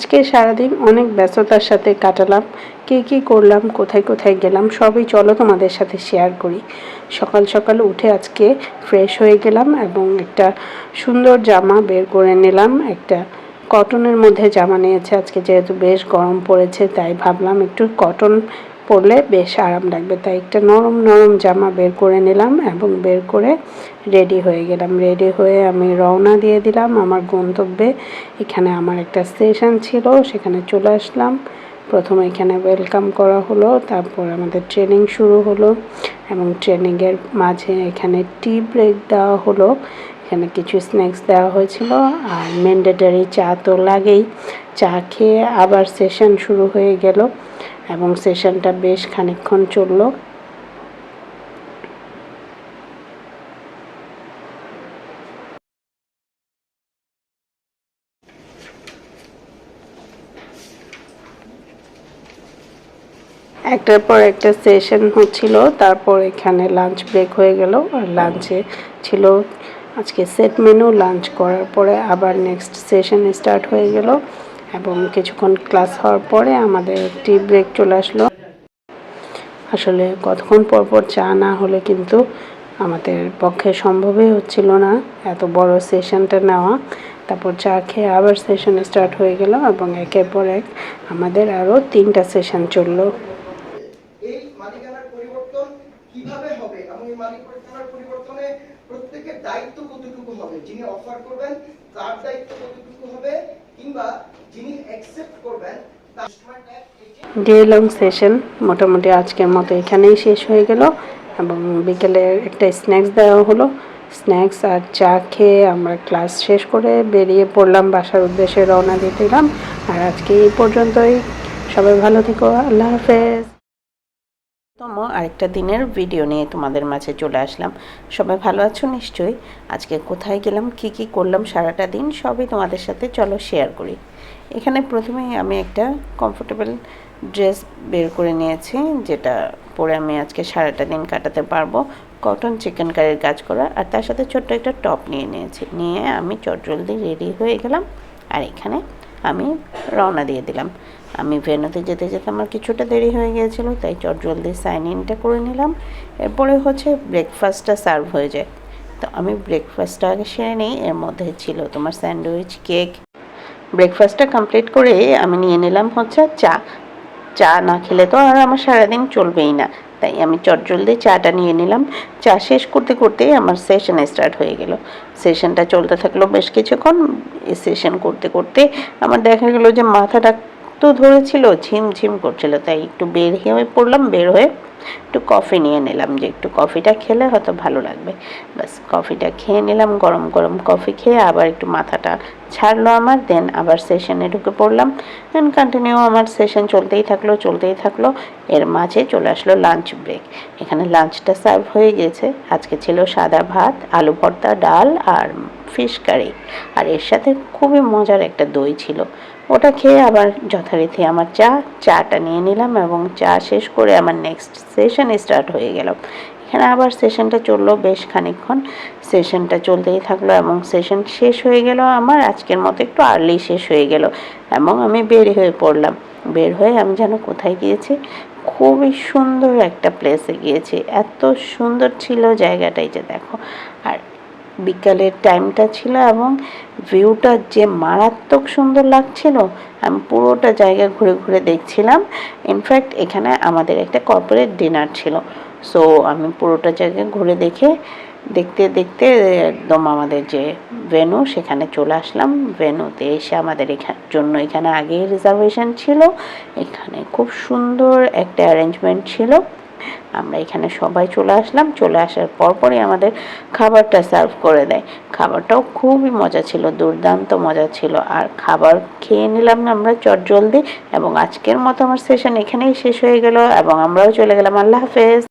আজকে সারাদিন অনেক ব্যস্ততার সাথে কাটালাম, কে কি করলাম, কোথায় কোথায় গেলাম, সবই চলো তোমাদের সাথে শেয়ার করি। সকাল সকাল উঠে আজকে ফ্রেশ হয়ে গেলাম এবং একটা সুন্দর জামা বের করে নিলাম, একটা কটনের মধ্যে জামা নিয়েছে। আজকে যেহেতু বেশ গরম পড়েছে, তাই ভাবলাম একটু কটন পরলে বেশ আরাম লাগবে। তাই একটা নরম নরম জামা বের করে নিলাম এবং বের করে রেডি হয়ে গেলাম। রেডি হয়ে আমি রওনা দিয়ে দিলাম আমার গন্তব্যে। এখানে আমার একটা স্টেশন ছিল, সেখানে চলে আসলাম। প্রথমে এখানে ওয়েলকাম করা হলো, তারপর আমাদের ট্রেনিং শুরু হলো এবং ট্রেনিংয়ের মাঝে এখানে টি ব্রেক দেওয়া হলো। এখানে কিছু স্ন্যাক্স দেওয়া হয়েছিল আর ম্যান্ডেটারি চা তো লাগেই। চা খেয়ে আবার সেশন শুরু হয়ে গেল এবং সেশনটা বেশ খানিকক্ষণ চলল। একটার পর একটা সেশন হচ্ছিল, তারপর এখানে লাঞ্চ ব্রেক হয়ে গেল। আর লাঞ্চে ছিল আজকে সেট মেনু লাঞ্চ করার পরে আবার নেক্সট সেশন স্টার্ট হয়ে গেল এবং কিছুক্ষণ ক্লাস হওয়ার পরে আমাদের টি ব্রেক চলে আসলো। আসলে কতক্ষণ পর পর চা না হলে কিন্তু আমাদের পক্ষে সম্ভবই হচ্ছিল না। এত বড় সেশনটা নেওয়া, তারপর চা খেয়ে আবার সেশন স্টার্ট হয়ে গেল এবং একের পর এক আমাদের আরও তিনটা সেশন চলল। কীভাবে হবে এবং এই মালিকানার পরিবর্তনে প্রত্যেকের দায়িত্ব কতটুকু হবে? যিনি অফার করবেন, তার দায়িত্ব কতটুকু হবে? কিংবা যিনি অ্যাকসেপ্ট করবেন ডে লং সেশন মোটামুটি আজকের মতো এখানেই শেষ হয়ে গেল এবং বিকেলে একটা স্ন্যাক্স দেওয়া হলো। স্ন্যাক্স আর চা খেয়ে আমরা ক্লাস শেষ করে বেরিয়ে পড়লাম, বাসার উদ্দেশ্যে রওনা দিয়ে দিলাম আর আজকে এই পর্যন্তই। সবাই ভালো থেকো, আল্লাহ হাফেজ। তম আরেকটা দিনের ভিডিও নিয়ে তোমাদের মাঝে চলে আসলাম। সবাই ভালো আছো? নিশ্চয়ই। আজকে কোথায় গেলাম? কি কি করলাম? সারাটা দিন সবই তোমাদের সাথে চলো শেয়ার করি। এখানে প্রথমেই আমি একটা কমফোর্টেবল ড্রেস বের করে নিয়েছি, যেটা পরে আমি আজকে সারাটা দিন কাটাতে পারব। কটন চিকেন কারির কাজ করা, আর তার সাথে ছোট্ট একটা টপ নিয়ে নিয়েছি। নিয়ে আমি চটজলদি রেডি হয়ে গেলাম। আর এখানে আমি রওনা দিয়ে দিলাম। আমি ভেনুতে যেতে যেতে আমার কিছুটা দেরি হয়ে গিয়েছিল, তাই চট জলদি সাইন ইনটা করে নিলাম। এরপরে হচ্ছে ব্রেকফাস্টটা সার্ভ হয়ে যায়। তো আমি ব্রেকফাস্টটা আগে সেরে নিই, এর মধ্যে ছিল তোমার স্যান্ডউইচ কেক ব্রেকফাস্টটা কমপ্লিট করে আমি নিয়ে নিলাম হচ্ছে চা। চা না খেলে তো আর আমার সারাদিন চলবেই না। তাই আমি চটজলদি চাটা নিয়ে নিলাম। চা শেষ করতে করতে আমার সেশন স্টার্ট হয়ে গেল। সেশনটা চলতে থাকল বেশ কিছুক্ষণ। সেশন করতে করতে আমার দেখা গেলো যে মাথাটা তো ধরেছিল, ঝিমঝিম করছিল, তাই একটু বের হয়ে পড়লাম, বের হয়ে একটু কফি নিয়ে নিলাম যে একটু কফিটা খেলে হয়তো ভালো লাগবে। বাস কফিটা খেয়ে নিলাম, গরম গরম কফি খেয়ে আবার একটু মাথাটা ছাড়লো আমার দেন আবার সেশনে ঢুকে পড়লাম। দেন কন্টিনিউ আমার সেশন চলতেই থাকল চলতেই থাকল। এর মাঝে চলে আসলো লাঞ্চ ব্রেক এখানে লাঞ্চটা সার্ভ হয়ে গেছে। আজকে ছিল সাদা ভাত, আলু ভর্তা, ডাল আর ফিশ কারি আর এর সাথে খুবই মজার একটা দই ছিল। ওটা খেয়ে আবার যথারীতি আমার চা, চাটা নিয়ে নিলাম এবং চা শেষ করে আমার নেক্সট সেশন স্টার্ট হয়ে গেল। এখানে আবার সেশনটা চলল বেশ খানিকক্ষণ। সেশনটা চলতেই থাকল এবং সেশন শেষ হয়ে গেল আমার। আজকের মতো একটু আর্লি শেষ হয়ে গেল এবং আমি বের হয়ে পড়লাম। বের হয়ে আমি যেন কোথায় গিয়েছি? খুবই সুন্দর একটা প্লেসে গিয়েছি। এত সুন্দর ছিল জায়গাটাই যে দেখো। আর বিকালের টাইমটা ছিল এবং ভিউটা যে মারাত্মক সুন্দর লাগছিল, আমি পুরোটা জায়গা ঘুরে ঘুরে দেখছিলাম। ইনফ্যাক্ট এখানে আমাদের একটা কর্পোরেট ডিনার ছিল। সো আমি পুরোটা জায়গা ঘুরে দেখে, দেখতে দেখতে একদম আমাদের যে ভেনু সেখানে চলে আসলাম। ভেনুতে এসে আমাদের এখান, জন্য এখানে আগেই রিজার্ভেশন ছিল। এখানে খুব সুন্দর একটা অ্যারেঞ্জমেন্ট ছিল। আমরা এখানে সবাই চলে আসলাম। চলে আসার পরপরই আমাদের খাবারটা সার্ভ করে দেয়। খাবারটাও খুবই মজা ছিল, দুর্দান্ত মজা ছিল। আর খাবার খেয়ে নিলাম না আমরা চট জলদি এবং আজকের মতো আমার সেশন এখানেই শেষ হয়ে গেল এবং আমরাও চলে গেলাম। আল্লাহ হাফেজ।